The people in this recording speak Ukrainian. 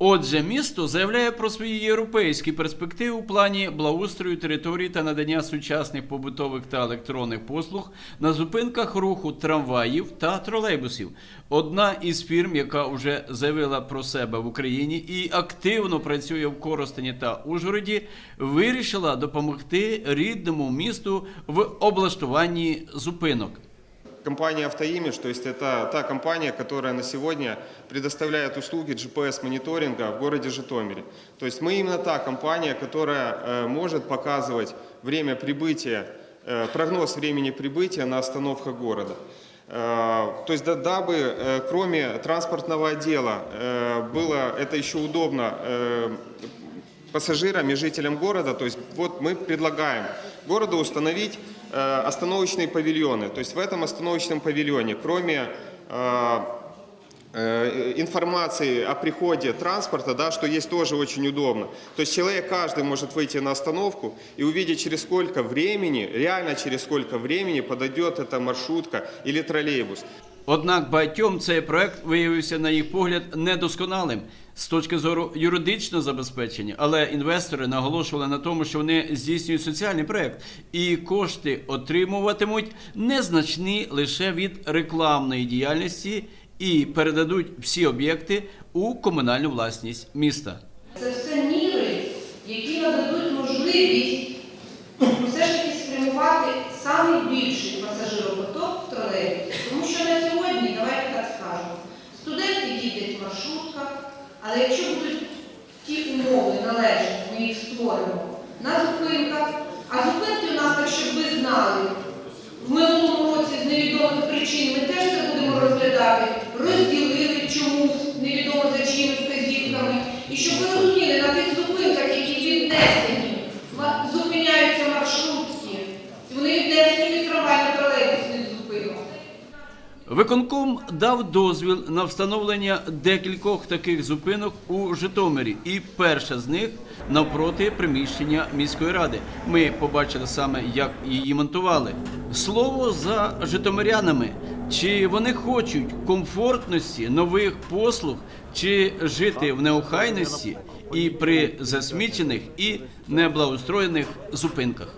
Отже, місто заявляє про свої європейські перспективи у плані благоустрою території та надання сучасних побутових та електронних послуг на зупинках руху трамваїв та тролейбусів. Одна із фірм, яка вже заявила про себе в Україні і активно працює в Коростені та Ужгороді, вирішила допомогти рідному місту в облаштуванні зупинок. Компания «Автоимидж», то есть это та компания, которая на сегодня предоставляет услуги GPS-мониторинга в городе Житомире. То есть мы именно та компания, которая э, может показывать время прибытия, э, прогноз времени прибытия на остановках города. Э, То есть да- дабы, кроме транспортного отдела, было это еще удобно пассажирам и жителям города. То есть вот мы предлагаем городу установить остановочные павильоны. То есть в этом остановочном павильоне, кроме э, э, информации о приходе транспорта, да, что есть тоже очень удобно. То есть человек каждый может выйти на остановку и увидеть, через сколько времени, реально через сколько времени подойдет эта маршрутка или троллейбус. Однак багатьом цей проект виявився, на їх погляд, недосконалим з точки зору юридичного забезпечення, але інвестори наголошували на тому, що вони здійснюють соціальний проект, і кошти отримуватимуть незначні лише від рекламної діяльності і передадуть всі об'єкти у комунальну власність міста. Це все міри, які нададуть можливість але якщо будуть ті умови належні, ми їх створимо на зупинках, а зупинки у нас, так щоб ви знали, в минулому році з невідомих причин ми теж це будемо розглядати, розділили чомусь, невідомо за чими вказівками. І щоб ви розуміли, на тих зупинках, які віднесені, ма- зупиняються маршрутки, і вони віднесені від трамвайно-тролейбусних зупинок. Виконком дав дозвіл на встановлення декількох таких зупинок у Житомирі, і перша з них навпроти приміщення міської ради. Ми побачили саме, як її монтували. Слово за житомирянами. Чи вони хочуть комфортності нових послуг, чи жити в неохайності і при засмічених і неблагоустроєних зупинках?